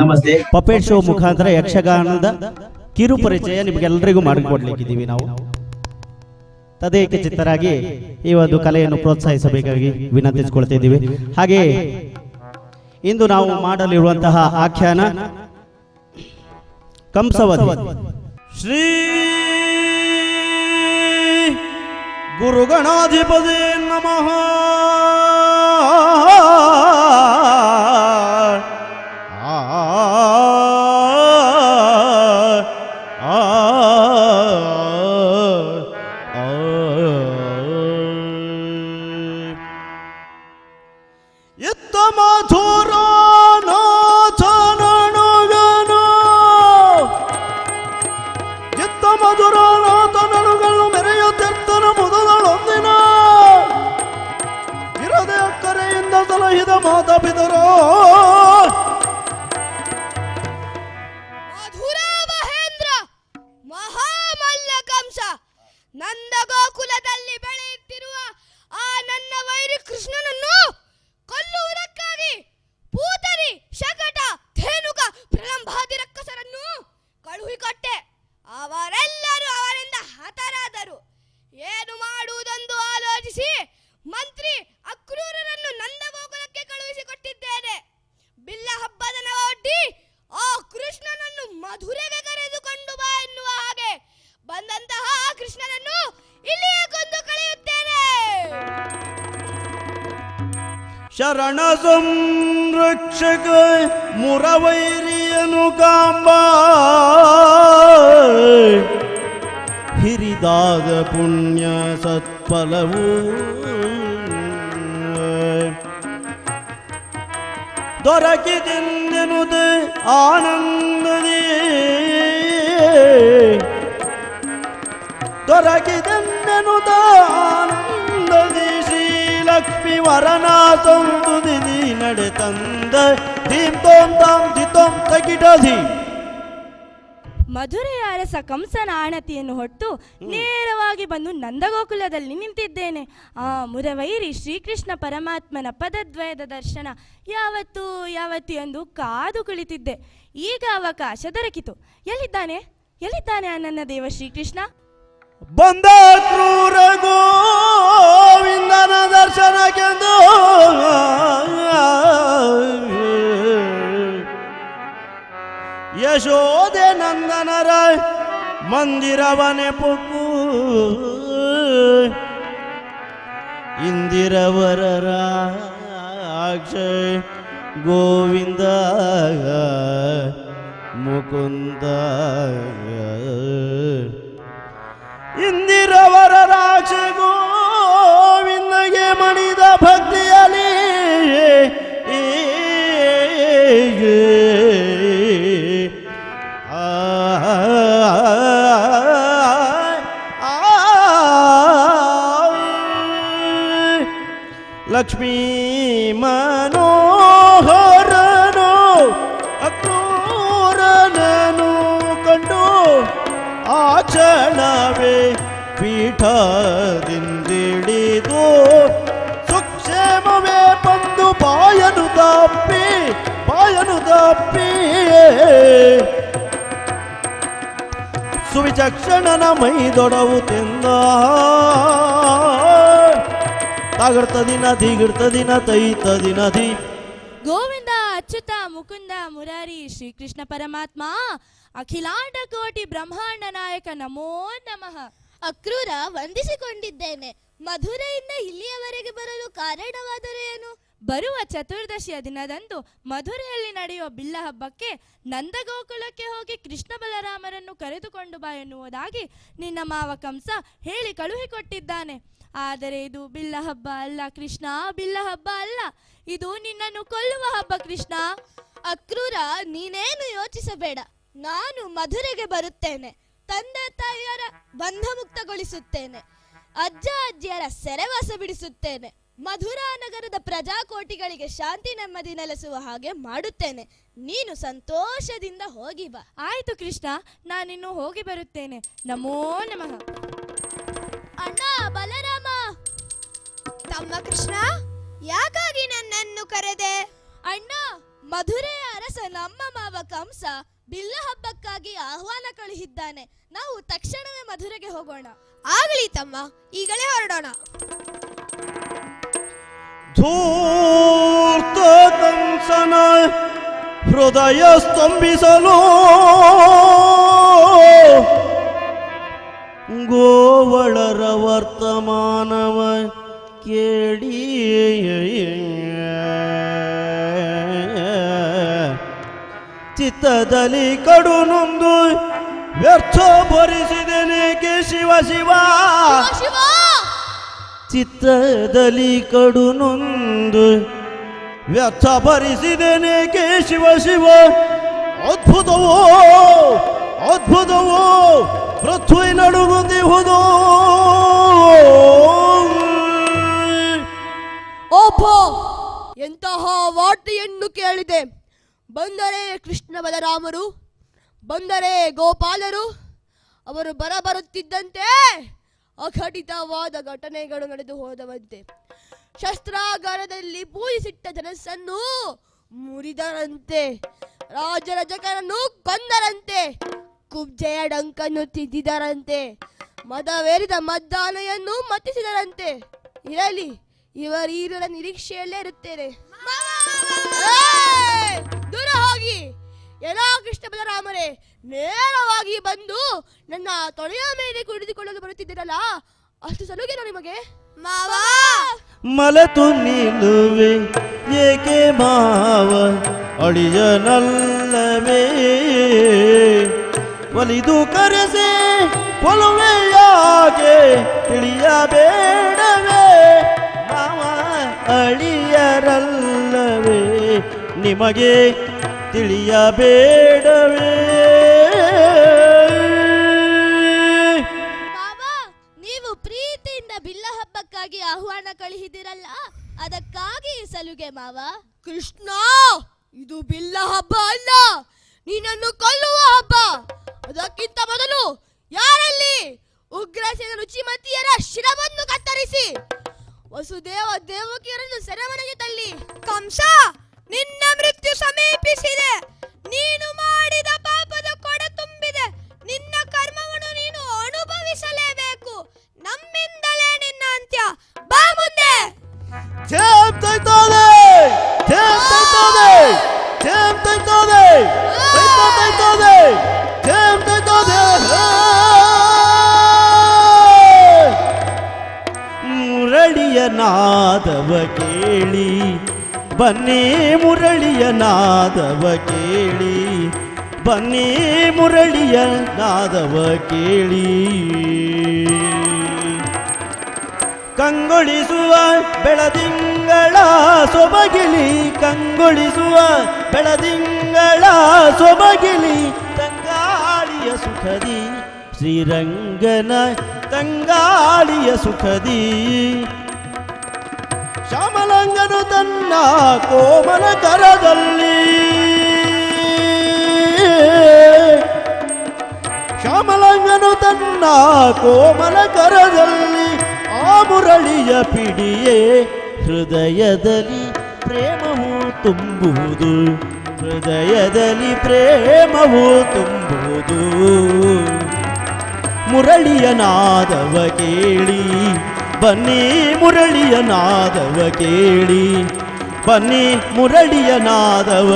ನಮಸ್ತೆ. ಪಪೇಟ್ ಶೋ ಮುಖಾಂತರ ಯಕ್ಷಗಾನದ ಕಿರು ಪರಿಚಯ ನಿಮಗೆಲ್ಲರಿಗೂ ಮಾಡಿಕೊಡ್ಲಿಕ್ಕಿದ್ದೀವಿ ನಾವು. ತದೇಕ ಚಿತ್ತರಾಗಿ ಈ ಒಂದು ಕಲೆಯನ್ನು ಪ್ರೋತ್ಸಾಹಿಸಬೇಕಾಗಿ ವಿನಂತಿಸಿಕೊಳ್ತಾ ಇದ್ದೀವಿ. ಹಾಗೆ ಇಂದು ನಾವು ಮಾಡಲಿರುವಂತಹ ಆಖ್ಯಾನ ಕಂಸವಧಿ. ಶ್ರೀ ಗುರುಗಣಾಧಿಪತಿ ನಮಃ. মধুর ಸಂರಕ್ಷಕ ಮುರವೈರಿಯನು ಕಾಂಬ ಹಿರಿದಾದ ಪುಣ್ಯ ಸತ್ಫಲವು. ದೊರಕಿದೆಂದೆನುದು ಆನಂದದಿ ದೊರಕಿದೆಂದೆನುದ ಆನಂದದಿ ಶ್ರೀಲಕ್ಷ್ಮಿ ವರನ ದಿನಿ ನಡೆ ತಂದ ದೀಂ ತೋಂ ತಾಂ ದಿತೋಂ ತಗಿಡಧಿ ಮಧುರೆಯ ಅರಸ ಕಂಸನ ಆಣತಿಯನ್ನು ಹೊಟ್ಟು ನೇರವಾಗಿ ಬಂದು ನಂದಗೋಕುಲದಲ್ಲಿ ನಿಂತಿದ್ದೇನೆ. ಆ ಮುರವೈರಿ ಶ್ರೀಕೃಷ್ಣ ಪರಮಾತ್ಮನ ಪದದ್ವಯದ ದರ್ಶನ ಯಾವತ್ತು ಯಾವತ್ತು ಎಂದು ಕಾದು ಕುಳಿತಿದ್ದೆ. ಈಗ ಅವಕಾಶ ದೊರಕಿತು. ಎಲ್ಲಿದ್ದಾನೆ? ಎಲ್ಲಿದ್ದಾನೆ ಆ ನನ್ನ ದೇವ ಶ್ರೀಕೃಷ್ಣ? ಬಂದ ಕ್ರೂರ ಮಂದಿರವನೆ ಪೊಕ್ಕು ಇಂದಿರವರರ ಅಕ್ಷಯ್ ಗೋವಿಂದ ಮುಕುಂದ ಇಂದಿರವರ ಲಕ್ಷ್ಮೀ ಮನೋಹರನು ಅಕ್ರೂರನನು ಕಂಡು ಆಚರಣವೇ ಪೀಠದಿಂದಿಡಿದು ಸುಕ್ಷೇಮವೇ ಬಂದು ಬಾಯನು ತಪ್ಪಿ ಬಾಯನು ತಪ್ಪಿ ಸುವಿಚಕ್ಷಣನ ಮೈದೊಡವು ತಿಂದ. ತಾಗಿರ್ತದಿನ ದಿಗಿರ್ತದಿನ ತೈತದಿನ ದಿ ಗೋವಿಂದ, ಅಚ್ಯುತ, ಮುಕುಂದ, ಮುರಾರಿ, ಶ್ರೀಕೃಷ್ಣ ಪರಮಾತ್ಮ, ಅಖಿಲಾಂಡ ಕೋಟಿ ಬ್ರಹ್ಮಾಂಡ ನಾಯಕ, ನಮೋ ನಮಃ. ಅಕ್ರೂರ ವಂದಿಸಿಕೊಂಡಿದ್ದೇನೆ. ಮಧುರೆಯಿಂದ ಇಲ್ಲಿಯವರೆಗೆ ಬರಲು ಕಾರಣವಾದರೆ ಏನು? ಬರುವ ಚತುರ್ದಶಿಯ ದಿನದಂದು ಮಧುರೆಯಲ್ಲಿ ನಡೆಯುವ ಬಿಲ್ಲ ಹಬ್ಬಕ್ಕೆ ನಂದಗೋಕುಲಕ್ಕೆ ಹೋಗಿ ಕೃಷ್ಣ ಬಲರಾಮರನ್ನು ಕರೆದುಕೊಂಡು ಬಾ ಎನ್ನುವುದಾಗಿ ನಿನ್ನ ಮಾವ ಕಂಸ ಹೇಳಿ ಕಳುಹಿಕೊಟ್ಟಿದ್ದಾನೆ. ಆದರೆ ಇದು ಬಿಲ್ಲ ಹಬ್ಬ ಅಲ್ಲ ಕೃಷ್ಣ, ಬಿಲ್ಲ ಹಬ್ಬ ಅಲ್ಲ. ಇದು ನಿನ್ನನ್ನು ಕೊಲ್ಲುವ ಹಬ್ಬ ಕೃಷ್ಣ. ಅಕ್ರೂರ ನೀನೇನು ಯೋಚಿಸಬೇಡ. ನಾನು ಮಧುರೆಗೆ ಬರುತ್ತೇನೆ. ತಂದೆ ತಾಯಿಯರ ಬಂಧ ಮುಕ್ತಗೊಳಿಸುತ್ತೇನೆ ಅಜ್ಜ, ಅಜ್ಜಿಯರ ಸೆರೆವಾಸ ಬಿಡಿಸುತ್ತೇನೆ. ಮಧುರಾ ನಗರದ ಪ್ರಜಾಕೋಟಿಗಳಿಗೆ ಶಾಂತಿ ನೆಮ್ಮದಿ ನೆಲೆಸುವ ಹಾಗೆ ಮಾಡುತ್ತೇನೆ. ನೀನು ಸಂತೋಷದಿಂದ ಹೋಗಿ ಬಾ. ಆಯ್ತು ಕೃಷ್ಣ ನಾನಿನ್ನು ಹೋಗಿ ಬರುತ್ತೇನೆ. ನಮೋ ನಮಃ. ಅಣ್ಣ ಬಲರಾಮ. ತಮ್ಮ ಕೃಷ್ಣ ಯಾಕಾಗಿ ನನ್ನನ್ನು ಕರೆದೆ? ಅಣ್ಣ ಮಧುರೆಯ ಅರಸ ನಮ್ಮ ಮಾವ ಕಂಸ ಬಿಲ್ಲ ಹಬ್ಬಕ್ಕಾಗಿ ಆಹ್ವಾನ ಕಳುಹಿದ್ದಾನೆ. ನಾವು ತಕ್ಷಣವೇ ಮಧುರೆಗೆ ಹೋಗೋಣ. ಆಗಲಿ ತಮ್ಮ ಈಗಲೇ ಹೊರಡೋಣ. ಧೂರ್ತ ಕಂಸನ ಹೃದಯ ಸ್ತಂಭಿಸಲು. ಗೋವಳರ ವರ್ತಮಾನವ ಕೇಳಿ. ಚಿತ್ತದಲ್ಲಿ ಕಡು ನೊಂದು ವ್ಯರ್ಥ ಭರಿಸಿದೆನೇಕೆ ಶಿವ ಶಿವ! ಚಿತ್ತದಲ್ಲಿ ಕಡು ನೊಂದು ವ್ಯರ್ಥ ಭರಿಸಿದೆನೇಕೆ ಶಿವ ಶಿವ. ಅದ್ಭುತವೋ ಅದ್ಭುತವೋ, ಪೃಥ್ವಿ ನಡುಗುತ್ತಿಹುದೋ ಓಪೋ ಎಂತಹ ವಾಟೆಯನ್ನು ಕೇಳಿದೆ. ಬಂದರೆ ಕೃಷ್ಣ ಬಲರಾಮರು, ಬಂದರೆ ಗೋಪಾಲರು, ಅವರು ಬರಬರುತ್ತಿದ್ದಂತೆ. ಅಘಟಿತವಾದ ಘಟನೆಗಳು ನಡೆದು ಹೋದವಂತೆ. ಶಸ್ತ್ರಾಗಾರದಲ್ಲಿ ಪೂಜಿಸಿಟ್ಟ ಜನಸ್ಸನ್ನು ಮುರಿದರಂತೆ. ರಾಜರಜಕರನ್ನು ಕೊಂದರಂತೆ ಕುಬ್ಜೆಯ ಡಂಕನ್ನು ತಿದ್ದಿದರಂತೆ. ಮದವೇರಿದ ಮದ್ದಾನೆಯನ್ನು ಮತ್ತಿಸಿದರಂತೆ. ಇರಲಿ ಇವರೀರ ನಿರೀಕ್ಷೆಯಲ್ಲೇ ಇರುತ್ತೇನೆ! ದೂರ ಹೋಗಿ. ಎಲ್ಲ ಕೃಷ್ಣ ಬಲರಾಮರೇ ನೇರವಾಗಿ ಬಂದು ನನ್ನ ತೊಡೆಯ ಮೇಲೆ ಕುಡಿದುಕೊಳ್ಳಲು ಬರುತ್ತಿದ್ದೀರಲ್ಲ ಅಷ್ಟು ಸಲುಗೇನೋ ನಿಮಗೆ? ಮಾವಾ! ಮಲತು ನಿಲ್ಲುವೆ ಏಕೆ ಮಾವ? ಅಳಿಯನಲ್ಲವೇ? ಒಲಿದು ಕರೆಸೆ ಕೊಲುವೆಯಾಗೆ ತಿಳಿಯಬೇಡವೇ? ಮಾವ ಅಳಿಯರಲ್ಲವೇ ನಿಮಗೆ ತಿಳಿಯಬೇಡವೇ? ಮಾವ ಕೃಷ್ಣ! ಇದು ಬಿಲ್ಲ ಹಬ್ಬ ಅಲ್ಲ. ನೀನನ್ನು ಕೊಲ್ಲುವ ಹಬ್ಬ. ಅದಕ್ಕಿಂತ ಮೊದಲು ಯಾರಲ್ಲಿ ಉಗ್ರಸೇನ ರುಚಿಮತಿಯರ ಶಿರವನ್ನು ಕತ್ತರಿಸಿ? ವಸುದೇವ ದೇವಕಿಯರನ್ನು ಸೆರೆಮನೆಗೆ ತಳ್ಳಿ, ಕಂಸ, ನಿನ್ನ ಮೃತ್ಯು ಸಮೀಪಿಸಿದೆ. ನೀನು ಮಾಡಿದ ಪಾಪದ ಮುರಳಿಯ ನಾದವ ಕೇಳಿ. ಬನ್ನಿ ಮುರಳಿಯ ನಾದವ ಕೇಳಿ. ಬನ್ನಿ ಮುರಳಿಯ ನಾದವ ಕೇಳಿ. ಕಂಗೊಳಿಸುವ ಬೆಳದಿಂಗಳ ಸೊಬಗಿಲಿ, ಕಂಗೊಳಿಸುವ ಬೆಳದಿಂಗಳ ಸೊಬಗಿಲಿ, ತಂಗಾಳಿಯ ಸುಖದಿ. ಶ್ರೀರಂಗನ ತಂಗಾಳಿಯ ಸುಖದಿ. ಶ್ಯಾಮಲಂಗನು ತನ್ನ ಕೋಮಲ ಕರದಲ್ಲಿ. ಶ್ಯಾಮಲಂಗನು ತನ್ನ ಕೋಮಲ ಕರದಲ್ಲಿ ಆ ಮುರಳಿಯ ಪಿಡಿಯೇ ಹೃದಯದಲ್ಲಿ ಪ್ರೇಮವು ತುಂಬುವುದು. ಹೃದಯದಲ್ಲಿ ಪ್ರೇಮವು ತುಂಬುವುದು. ಮುರಳಿಯ ನಾದವ ಕೇಳಿ ಬನ್ನಿ ಮುರಳಿಯ ನಾದವ ಕೇಳಿ ಬನ್ನಿ ಮುರಳಿಯ ನಾದವ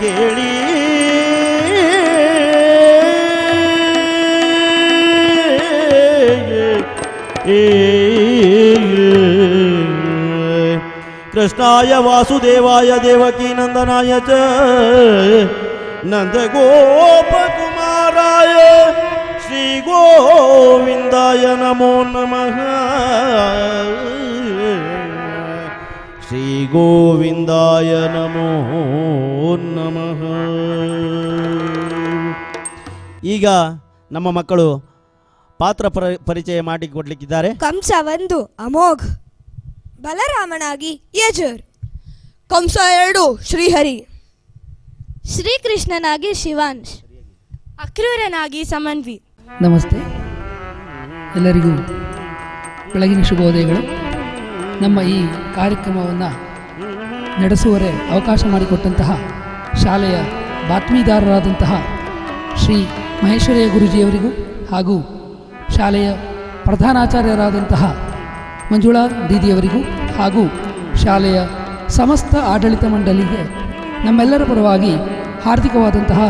ಕೇಳಿ ಕೃಷ್ಣಾಯ ವಾಸುದೇವಾಯ ದೇವಕೀ ನಂದನಾಯ ಚ ನಂದಗೋಪಕುಮಾರಾಯ ಶ್ರೀ ಗೋವಿಂದಾಯ ನಮೋ ನಮಃ. ಶ್ರೀ ಗೋವಿಂದಾಯ ನಮೋ ನಮಃ. ಈಗ ನಮ್ಮ ಮಕ್ಕಳು ಪಾತ್ರ ಪರಿಚಯ ಪರಿಚಯ ಮಾಡಿಕೊಡ್ಲಿಕ್ಕಿದ್ದಾರೆ ಕಂಸ ಒಂದು ಅಮೋಘ್ ಬಲರಾಮನಾಗಿ ಯಜುರ್. ಕಂಸ ಎರಡು ಶ್ರೀಹರಿ. ಶ್ರೀಕೃಷ್ಣನಾಗಿ ಶಿವಾಂಶ್. ಅಕ್ರೂರನಾಗಿ ಸಮನ್ವಿ. ನಮಸ್ತೆ. ಎಲ್ಲರಿಗೂ ಬೆಳಗಿನ ಶುಭೋದಯಗಳು. ನಮ್ಮ ಈ ಕಾರ್ಯಕ್ರಮವನ್ನು ನಡೆಸುವರೆ ಅವಕಾಶ ಮಾಡಿಕೊಟ್ಟಂತಹ ಶಾಲೆಯ ಬಾತ್ಮೀದಾರರಾದಂತಹ ಶ್ರೀ ಮಹೇಶ್ವರಯ್ಯ ಗುರುಜಿಯವರಿಗೂ ಹಾಗೂ ಶಾಲೆಯ ಪ್ರಧಾನಾಚಾರ್ಯರಾದಂತಹ ಮಂಜುಳಾ ದೀದಿಯವರಿಗೂ ಹಾಗೂ ಶಾಲೆಯ ಸಮಸ್ತ ಆಡಳಿತ ಮಂಡಳಿಗೆ ನಮ್ಮೆಲ್ಲರ ಪರವಾಗಿ ಹಾರ್ದಿಕವಾದಂತಹ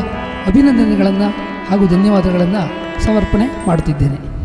ಅಭಿನಂದನೆಗಳನ್ನು ಹಾಗೂ ಧನ್ಯವಾದಗಳನ್ನು ಸಮರ್ಪಣೆ ಮಾಡುತ್ತಿದ್ದೇನೆ.